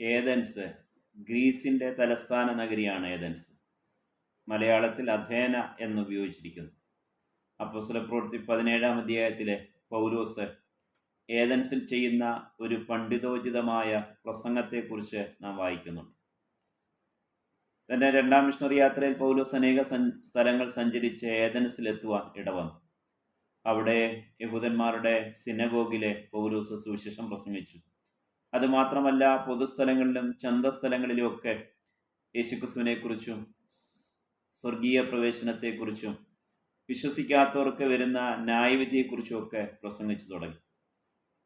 Athens ഗ്രീസിന്റെ തലസ്ഥാന നഗരിയാണ് Athens മലയാളത്തിൽ അധേന എന്ന് ഉപയോഗിച്ചിരിക്കുന്നു അപ്പോസ്തല പ്രവൃത്തി പതിനേഴാം അധ്യായത്തിലെ പൗലോസ് ഏതൻസിൽ ചെയ്യുന്ന ഒരു പണ്ഡിതോചിതമായ പ്രസംഗത്തെക്കുറിച്ച് നാം വായിക്കുന്നുണ്ട്. തന്റെ രണ്ടാം മിഷണറി യാത്രയിൽ പൗലോസ് അനേക സ്ഥലങ്ങൾ സഞ്ചരിച്ച് ഏതൻസിലെത്തുവാൻ ഇടവന്നു. അവിടെ യഹൂദന്മാരുടെ സിനഗോഗിലെ പൗലോസ് സുവിശേഷം പ്രസംഗിച്ചു. അതുമാത്രമല്ല പൊതുസ്ഥലങ്ങളിലും ചന്തസ്ഥലങ്ങളിലുമൊക്കെ യേശുക്രിസ്തുവിനെ കുറിച്ചും സ്വർഗീയ പ്രവേശനത്തെക്കുറിച്ചും വിശ്വസിക്കാത്തവർക്ക് വരുന്ന ന്യായവിധിയെക്കുറിച്ചുമൊക്കെ പ്രസംഗിച്ചു തുടങ്ങി.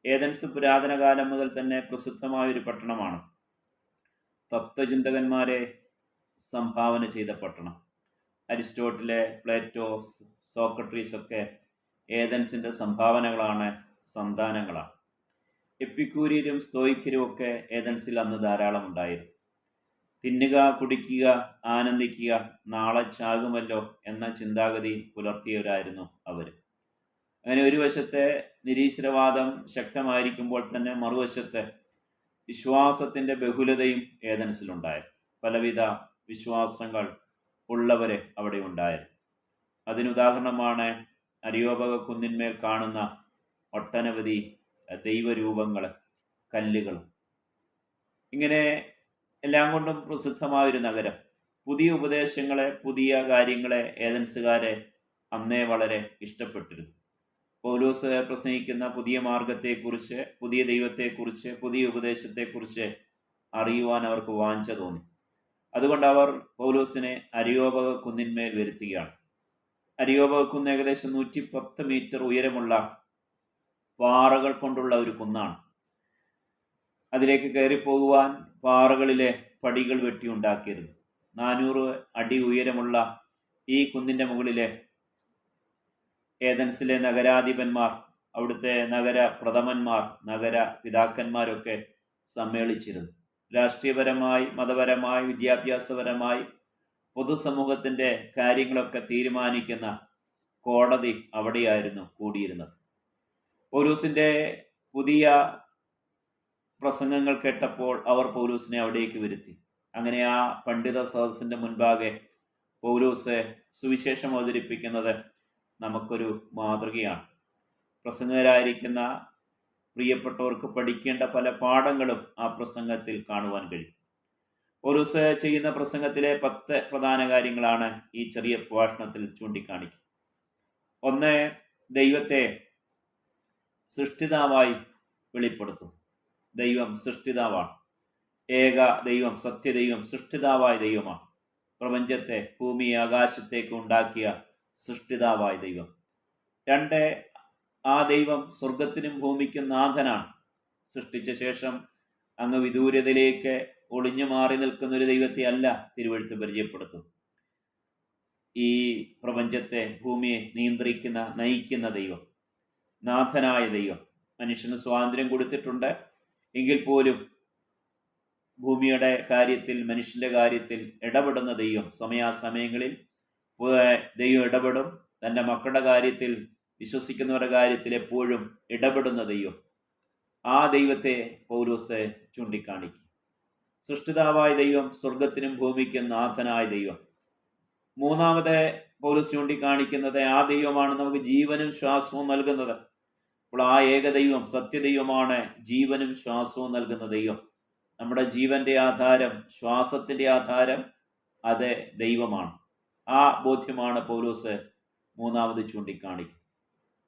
ഏതൻസ് പുരാതന കാലം മുതൽ തന്നെ പ്രസിദ്ധമായ ഒരു പട്ടണമാണ്. തത്വചിന്തകന്മാരെ സംഭാവന ചെയ്ത പട്ടണം. അരിസ്റ്റോട്ടിലെ പ്ലേറ്റോ സോക്രട്ടീസ് ഒക്കെ ഏതൻസിന്റെ സംഭാവനകളാണ് സന്താനങ്ങളാണ്. എപ്പിക്കൂര്യരും സ്തോയിക്കരും ഒക്കെ ഏതൻസിൽ അന്ന് ധാരാളം ഉണ്ടായിരുന്നു. തിന്നുക കുടിക്കുക ആനന്ദിക്കുക നാളെ ചാകുമല്ലോ എന്ന ചിന്താഗതി പുലർത്തിയവരായിരുന്നു അവർ. അങ്ങനെ ഒരു വശത്തെ നിരീശ്വരവാദം ശക്തമായിരിക്കുമ്പോൾ തന്നെ മറുവശത്തെ വിശ്വാസത്തിന്റെ ബഹുലതയും ഏതൻസിലുണ്ടായിരുന്നു. പലവിധ വിശ്വാസങ്ങൾ ഉള്ളവരെ അവിടെ ഉണ്ടായിരുന്നു. അതിനുദാഹരണമാണ് അരിയോപക കുന്നിന്മേൽ കാണുന്ന ഒട്ടനവധി ദൈവരൂപങ്ങൾ കല്ലുകൾ ഇങ്ങനെ എല്ലാം കൊണ്ടും പ്രസിദ്ധമായ ഒരു നഗരം. പുതിയ ഉപദേശങ്ങളെ പുതിയ കാര്യങ്ങളെ ഏതൻസുകാരെ അന്നേ വളരെ ഇഷ്ടപ്പെട്ടിരുന്നു. പൗലോസ് പ്രസംഗിക്കുന്ന പുതിയ മാർഗത്തെക്കുറിച്ച് പുതിയ ദൈവത്തെക്കുറിച്ച് പുതിയ ഉപദേശത്തെക്കുറിച്ച് അറിയുവാൻ അവർക്ക് വാഞ്ച തോന്നി. അതുകൊണ്ട് അവർ പൗലോസിനെ അരിയോപക കുന്നിന്മേൽ വരുത്തുകയാണ്. അരിയോപക കുന്ന് ഏകദേശം നൂറ്റി പത്ത് മീറ്റർ ഉയരമുള്ള പാറകൾ കൊണ്ടുള്ള ഒരു കുന്നാണ്. അതിലേക്ക് കയറി പോകുവാൻ പാറകളിലെ പടികൾ വെട്ടി ഉണ്ടാക്കിയിരുന്നു. നാനൂറ് അടി ഉയരമുള്ള ഈ കുന്നിന്റെ മുകളിലെ ഏതൻസിലെ നഗരാധിപന്മാർ അവിടുത്തെ നഗര പ്രഥമന്മാർ നഗര പിതാക്കന്മാരൊക്കെ സമ്മേളിച്ചിരുന്നു. രാഷ്ട്രീയപരമായി മതപരമായി വിദ്യാഭ്യാസപരമായി പൊതുസമൂഹത്തിന്റെ കാര്യങ്ങളൊക്കെ തീരുമാനിക്കുന്ന കോടതി അവിടെയായിരുന്നു കൂടിയിരുന്നത്. പൗലൂസിന്റെ പുതിയ പ്രസംഗങ്ങൾ കേട്ടപ്പോൾ അവർ പൗലൂസിനെ അവിടേക്ക് വരുത്തി. അങ്ങനെ ആ പണ്ഡിത സദസ്സിന്റെ മുൻപാകെ പൗലൂസ് സുവിശേഷം അവതരിപ്പിക്കുന്നത് നമുക്കൊരു മാതൃകയാണ്. പ്രസംഗരായിരിക്കുന്ന പ്രിയപ്പെട്ടവർക്ക് പഠിക്കേണ്ട പല പാഠങ്ങളും ആ പ്രസംഗത്തിൽ കാണുവാൻ കഴിയും. പൗലൂസ് ചെയ്യുന്ന പ്രസംഗത്തിലെ പത്ത് പ്രധാന കാര്യങ്ങളാണ് ഈ ചെറിയ പ്രഭാഷണത്തിൽ ചൂണ്ടിക്കാണിക്കുന്നത്. ഒന്ന് ദൈവത്തെ സൃഷ്ടിതാവായി വെളിപ്പെടുത്തുന്നു. ദൈവം സൃഷ്ടിതാവാണ്. ഏക ദൈവം സത്യദൈവം സൃഷ്ടിതാവായ ദൈവമാണ്. പ്രപഞ്ചത്തെ ഭൂമി ആകാശത്തേക്ക് ഉണ്ടാക്കിയ സൃഷ്ടിതാവായ ദൈവം. രണ്ട് ആ ദൈവം സ്വർഗത്തിനും ഭൂമിക്കും നാഥനാണ്. സൃഷ്ടിച്ച ശേഷം അങ്ങ് വിദൂരതയിലേക്ക് ഒളിഞ്ഞു മാറി നിൽക്കുന്ന ഒരു ദൈവത്തെ അല്ല തിരുവഴുത്ത് പരിചയപ്പെടുത്തുന്നു ഈ പ്രപഞ്ചത്തെ ഭൂമിയെ നിയന്ത്രിക്കുന്ന നയിക്കുന്ന ദൈവം. നാഥനായ ദൈവം. മനുഷ്യന് സ്വാതന്ത്ര്യം കൊടുത്തിട്ടുണ്ട്. എങ്കിൽ പോലും ഭൂമിയുടെ കാര്യത്തിൽ മനുഷ്യന്റെ കാര്യത്തിൽ ഇടപെടുന്ന ദൈവം സമയാസമയങ്ങളിൽ ദൈവം ഇടപെടും. തന്റെ മക്കളുടെ കാര്യത്തിൽ വിശ്വസിക്കുന്നവരുടെ കാര്യത്തിൽ എപ്പോഴും ഇടപെടുന്ന ദൈവം ആ ദൈവത്തെ പൗലോസ് ചൂണ്ടിക്കാണിക്കും. സൃഷ്ടിതാവായ ദൈവം സ്വർഗത്തിനും ഭൂമിക്കും നാഥനായ ദൈവം. മൂന്നാമത് പൗലോസ് ചൂണ്ടിക്കാണിക്കുന്നത് ആ ദൈവമാണ് നമുക്ക് ജീവനും ശ്വാസവും നൽകുന്നത്. അപ്പോൾ ആ ഏകദൈവം സത്യദൈവമാണ് ജീവനും ശ്വാസവും നൽകുന്ന ദൈവം. നമ്മുടെ ജീവന്റെ ആധാരം ശ്വാസത്തിന്റെ ആധാരം അത് ദൈവമാണ്. ആ ബോധ്യമാണ് പൗലോസ് മൂന്നാമത് ചൂണ്ടിക്കാണിക്കുന്നത്.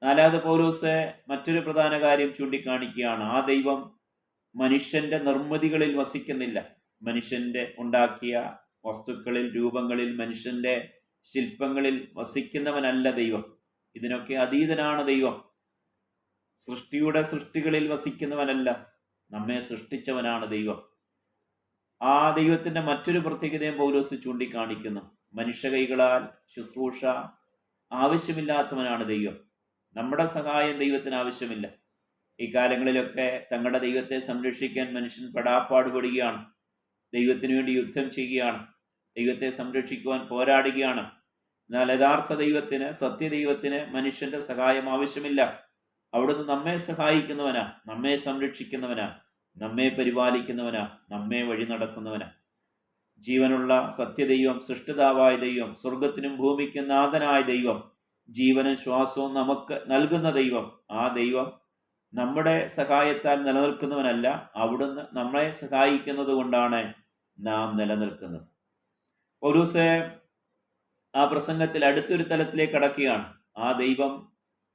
നാലാമത് പൗലോസ് മറ്റൊരു പ്രധാന കാര്യം ചൂണ്ടിക്കാണിക്കുകയാണ്. ആ ദൈവം മനുഷ്യന്റെ നിർമ്മിതികളിൽ വസിക്കുന്നില്ല. മനുഷ്യന്റെ ഉണ്ടാക്കിയ വസ്തുക്കളിൽ രൂപങ്ങളിൽ മനുഷ്യന്റെ ശില്പങ്ങളിൽ വസിക്കുന്നവനല്ല ദൈവം. ഇതിനൊക്കെ അതീതനാണ് ദൈവം. സൃഷ്ടിയുടെ സൃഷ്ടികളിൽ വസിക്കുന്നവനല്ല നമ്മെ സൃഷ്ടിച്ചവനാണ് ദൈവം. ആ ദൈവത്തിന്റെ മറ്റൊരു പ്രത്യേകതയും പൗലോസ് ചൂണ്ടിക്കാണിക്കുന്നു. മനുഷ്യ കൈകളാൽ ശുശ്രൂഷ ആവശ്യമില്ലാത്തവനാണ് ദൈവം. നമ്മുടെ സഹായം ദൈവത്തിന് ആവശ്യമില്ല. ഈ കാലങ്ങളിലൊക്കെ തങ്ങളുടെ ദൈവത്തെ സംരക്ഷിക്കാൻ മനുഷ്യൻ പെടാപ്പാടുപെടുകയാണ്. ദൈവത്തിനു വേണ്ടി യുദ്ധം ചെയ്യുകയാണ്. ദൈവത്തെ സംരക്ഷിക്കുവാൻ പോരാടുകയാണ്. എന്നാൽ യഥാർത്ഥ ദൈവത്തിന് സത്യദൈവത്തിന് മനുഷ്യന്റെ സഹായം ആവശ്യമില്ല. അവിടുന്ന് നമ്മെ സഹായിക്കുന്നവനാ നമ്മെ സംരക്ഷിക്കുന്നവനാ നമ്മെ പരിപാലിക്കുന്നവനാ നമ്മെ വഴി നടത്തുന്നവനാ. ജീവനുള്ള സത്യദൈവം സൃഷ്ടിതാവായ ദൈവം സ്വർഗത്തിനും ഭൂമിക്കും നാഥനായ ദൈവം ജീവനും ശ്വാസവും നമുക്ക് നൽകുന്ന ദൈവം ആ ദൈവം നമ്മുടെ സഹായത്താൽ നിലനിൽക്കുന്നവനല്ല അവിടുന്ന് നമ്മളെ സഹായിക്കുന്നത് കൊണ്ടാണ് നാം നിലനിൽക്കുന്നത്. പൗലൂസ് ആ പ്രസംഗത്തിൽ അടുത്തൊരു തലത്തിലേക്ക് അടക്കുകയാണ് ആ ദൈവം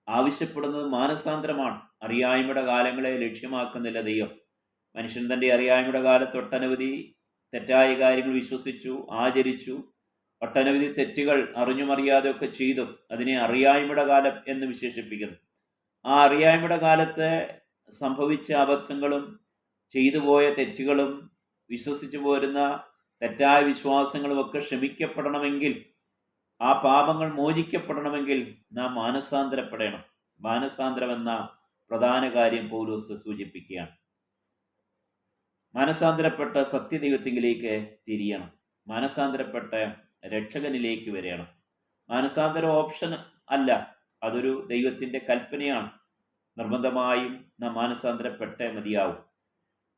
ആവശ്യപ്പെടുന്നത് മാനസാന്തരമാണ്. അറിയായ്മയുടെ കാലങ്ങളെ ലക്ഷ്യമാക്കുന്നില്ല ദൈവം. മനുഷ്യൻ തന്റെ അറിയായ്മയുടെ കാലത്ത് ഒട്ടനവധി തെറ്റായ കാര്യങ്ങൾ വിശ്വസിച്ചു ആചരിച്ചു. ഒട്ടനവധി തെറ്റുകൾ അറിഞ്ഞുമറിയാതെ ഒക്കെ ചെയ്തു. അതിനെ അറിയായ്മയുടെ കാലം എന്ന് വിശേഷിപ്പിക്കുന്നു. ആ അറിയായ്മയുടെ കാലത്ത് സംഭവിച്ച അബദ്ധങ്ങളും ചെയ്തു പോയ തെറ്റുകളും വിശ്വസിച്ചു പോരുന്ന തെറ്റായ വിശ്വാസങ്ങളുമൊക്കെ ക്ഷമിക്കപ്പെടണമെങ്കിൽ ആ പാപങ്ങൾ മോചിക്കപ്പെടണമെങ്കിൽ നാം മാനസാന്തരപ്പെടണം. മാനസാന്തരം എന്ന പ്രധാന കാര്യം പൗലോസ് സൂചിപ്പിക്കുകയാണ്. മാനസാന്തരപ്പെട്ട സത്യദൈവത്തിലേക്ക് തിരിയണം. മാനസാന്തരപ്പെട്ട രക്ഷകനിലേക്ക് വരണം. മാനസാന്തര ഓപ്ഷൻ അല്ല. അതൊരു ദൈവത്തിന്റെ കൽപ്പനയാണ്. നിർബന്ധമായും നാം മാനസാന്തരപ്പെട്ടേ മതിയാവും.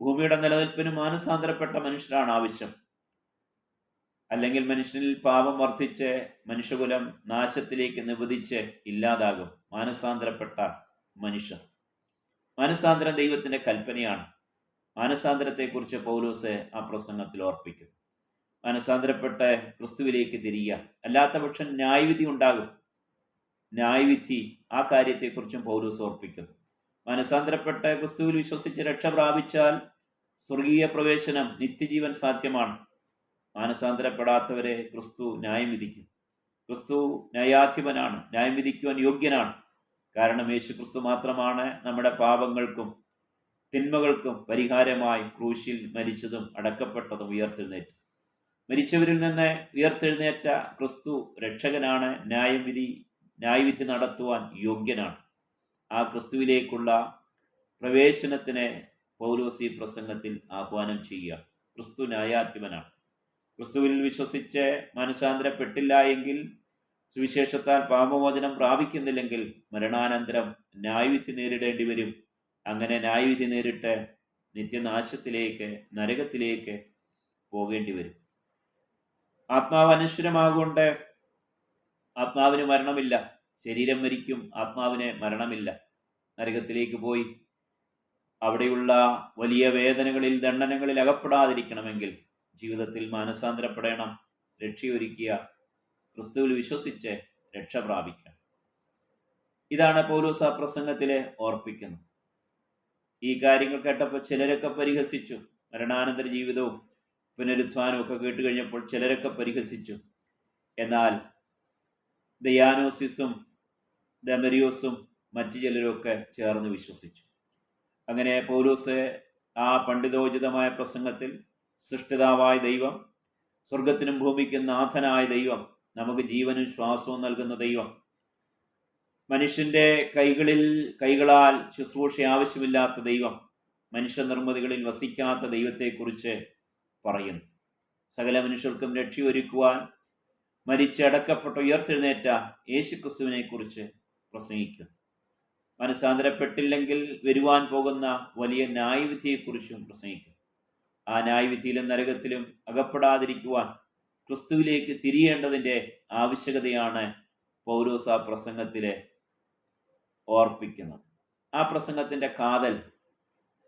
ഭൂമിയുടെ നിലനിൽപ്പിന് മാനസാന്തരപ്പെട്ട മനുഷ്യരാണ് ആവശ്യം. അല്ലെങ്കിൽ മനുഷ്യനിൽ പാപം വർദ്ധിച്ച് മനുഷ്യകുലം നാശത്തിലേക്ക് നിവധിച്ച് ഇല്ലാതാകും. മാനസാന്തരപ്പെട്ട മനുഷ്യർ. മാനസാന്തരം ദൈവത്തിന്റെ കൽപ്പനയാണ്. മാനസാന്തരത്തെക്കുറിച്ച് പൗലോസ് ആ പ്രസംഗത്തിൽ ഓർപ്പിക്കും മാനസാന്തരപ്പെട്ട് ക്രിസ്തുവിലേക്ക് തിരിയുക. അല്ലാത്ത പക്ഷം ന്യായവിധി ഉണ്ടാകും. ന്യായവിധി ആ കാര്യത്തെക്കുറിച്ചും പൗലോസ് ഓർപ്പിക്കുന്നു. മാനസാന്തരപ്പെട്ട് ക്രിസ്തുവിൽ വിശ്വസിച്ച് രക്ഷ പ്രാപിച്ചാൽ സ്വർഗീയ പ്രവേശനം നിത്യജീവൻ സാധ്യമാണ്. മാനസാന്തരപ്പെടാത്തവരെ ക്രിസ്തു ന്യായം വിധിക്കും. ക്രിസ്തു ന്യായാധിപനാണ് ന്യായം വിധിക്കുവാൻ യോഗ്യനാണ്. കാരണം യേശു ക്രിസ്തു മാത്രമാണ് നമ്മുടെ പാപങ്ങൾക്കും തിന്മകൾക്കും പരിഹാരമായി ക്രൂശിൽ മരിച്ചതും അടക്കപ്പെട്ടതും ഉയർത്തെഴുന്നേറ്റ് മരിച്ചവരിൽ നിന്ന് ഉയർത്തെഴുന്നേറ്റ ക്രിസ്തു രക്ഷകനാണ് ന്യായവിധി ന്യായവിധി നടത്തുവാൻ യോഗ്യനാണ്. ആ ക്രിസ്തുവിലേക്കുള്ള പ്രവേശനത്തിന് പൗലോസി പ്രസംഗത്തിൽ ആഹ്വാനം ചെയ്യുക. ക്രിസ്തു ന്യായാധിപനാണ്. ക്രിസ്തുവിൽ വിശ്വസിച്ച് മനസാന്തരപ്പെട്ടില്ല എങ്കിൽ സുവിശേഷത്താൽ പാപമോചനം പ്രാപിക്കുന്നില്ലെങ്കിൽ മരണാനന്തരം ന്യായവിധി നേരിടേണ്ടി വരും. അങ്ങനെ ന്യായവിധി നേരിട്ട് നിത്യനാശത്തിലേക്ക് നരകത്തിലേക്ക് പോകേണ്ടി വരും. ആത്മാവ് അനശ്വരമാകൊണ്ട് ആത്മാവിന് മരണമില്ല. ശരീരം മരിക്കും ആത്മാവിന് മരണമില്ല. നരകത്തിലേക്ക് പോയി. അവിടെയുള്ള വലിയ വേദനകളിൽ ദണ്ഡനങ്ങളിൽ അകപ്പെടാതിരിക്കണമെങ്കിൽ ജീവിതത്തിൽ മാനസാന്തരപ്പെടണം. രക്ഷയൊരുക്കിയ ക്രിസ്തുവിൽ വിശ്വസിച്ച് രക്ഷ പ്രാപിക്കണം. ഇതാണ് പൗലോസ് പ്രസംഗത്തിലെ ഓർപ്പിക്കുന്നത്. ഈ കാര്യങ്ങൾ കേട്ടപ്പോൾ ചിലരൊക്കെ പരിഹസിച്ചു. മരണാനന്തര ജീവിതവും പുനരുത്ഥാനവും ഒക്കെ കേട്ട് കഴിഞ്ഞപ്പോൾ ചിലരൊക്കെ പരിഹസിച്ചു. എന്നാൽ ദയാനോസിസും ദമരിയോസും മറ്റു ചിലരൊക്കെ ചേർന്ന് വിശ്വസിച്ചു. അങ്ങനെ പൗലോസ് ആ പണ്ഡിതോചിതമായ പ്രസംഗത്തിൽ സൃഷ്ടിതാവായ ദൈവം സ്വർഗത്തിനും ഭൂമിക്കും നാഥനായ ദൈവം നമുക്ക് ജീവനും ശ്വാസവും നൽകുന്ന ദൈവം. മനുഷ്യന്റെ കൈകളിൽ കൈകളാൽ ശുശ്രൂഷ ആവശ്യമില്ലാത്ത ദൈവം മനുഷ്യ നിർമ്മിതികളിൽ വസിക്കാത്ത ദൈവത്തെക്കുറിച്ച് പറയുന്നു. സകല മനുഷ്യർക്കും രക്ഷയൊരുക്കുവാൻ മരിച്ചടക്കപ്പെട്ട ഉയർത്തെഴുന്നേറ്റ യേശുക്രിസ്തുവിനെക്കുറിച്ച് പ്രസംഗിക്കുന്നു. മനസ്സാന്തരപ്പെട്ടില്ലെങ്കിൽ വരുവാൻ പോകുന്ന വലിയ ന്യായവിധിയെക്കുറിച്ചും പ്രസംഗിക്കുന്നു. ആ ന്യായവിധിയിലും നരകത്തിലും അകപ്പെടാതിരിക്കുവാൻ ക്രിസ്തുവിലേക്ക് തിരിയേണ്ടതിന്റെ ആവശ്യകതയാണ് പൗരോസ പ്രസംഗത്തിലെ ഓർപ്പിക്കുന്നത്. ആ പ്രസംഗത്തിന്റെ കാതൽ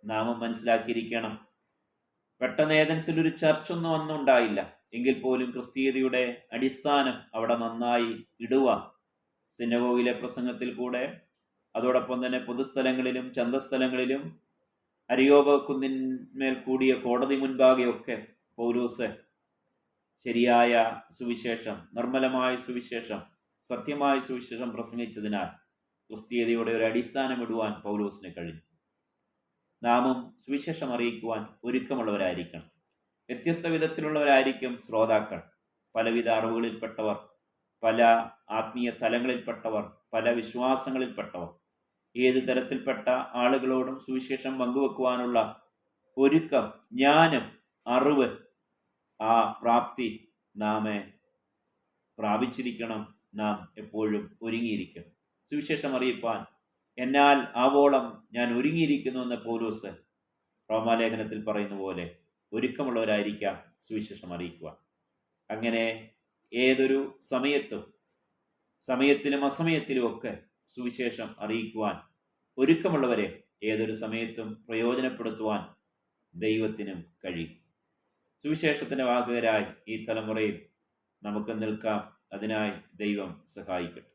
നാമം മനസ്സിലാക്കിയിരിക്കണം. പെട്ടെന്ന് ഏതൻസിൽ ഒരു ചർച്ചൊന്നും ഒന്നും ഉണ്ടായില്ല. എങ്കിൽ പോലും ക്രിസ്തീയതയുടെ അടിസ്ഥാനം അവിടെ നന്നായി ഇടുക സിനഗോഗിലെ പ്രസംഗത്തിൽ കൂടെ. അതോടൊപ്പം തന്നെ പൊതുസ്ഥലങ്ങളിലും ചന്തസ്ഥലങ്ങളിലും അരിയോപ മേൽ കൂടിയ കോടതി മുൻപാകെയൊക്കെ പൗരൂസ് ശരിയായ സുവിശേഷം നിർമ്മലമായ സുവിശേഷം സത്യമായ സുവിശേഷം പ്രസംഗിച്ചതിനാൽ ക്രിസ്തീയതയുടെ ഒരു അടിസ്ഥാനം ഇടുവാൻ പൗലോസിന് കഴിഞ്ഞു. നാമും സുവിശേഷം അറിയിക്കുവാൻ ഒരുക്കമുള്ളവരായിരിക്കണം. വ്യത്യസ്ത വിധത്തിലുള്ളവരായിരിക്കും ശ്രോതാക്കൾ. പലവിധ അറിവുകളിൽപ്പെട്ടവർ പല ആത്മീയ തലങ്ങളിൽപ്പെട്ടവർ പല വിശ്വാസങ്ങളിൽപ്പെട്ടവർ. ഏത് തരത്തിൽപ്പെട്ട ആളുകളോടും സുവിശേഷം പങ്കുവെക്കുവാനുള്ള ഒരുക്കം ജ്ഞാനം അറിവ് ആ പ്രാപ്തി നാമേ പ്രാപിച്ചിരിക്കണം നാം എപ്പോഴും ഒരുങ്ങിയിരിക്കണം. സുവിശേഷം അറിയിപ്പാൻ എന്നാൽ ആവോളം ഞാൻ ഒരുങ്ങിയിരിക്കുന്നു എന്ന പോലൂസ് റോമാലേഖനത്തിൽ പറയുന്ന പോലെ ഒരുക്കമുള്ളവരായിരിക്കാം സുവിശേഷം അറിയിക്കുക അങ്ങനെ ഏതൊരു സമയത്തും സമയത്തിലും അസമയത്തിലും ഒക്കെ സുവിശേഷം അറിയിക്കുവാൻ ഒരുക്കമുള്ളവരെ ഏതൊരു സമയത്തും പ്രയോജനപ്പെടുത്തുവാൻ ദൈവത്തിനും കഴിയും. സുവിശേഷത്തിന്റെ വാഹകരായി ഈ തലമുറയിൽ നമുക്ക് നിൽക്കാം. അതിനായി ദൈവം സഹായിക്കട്ടെ.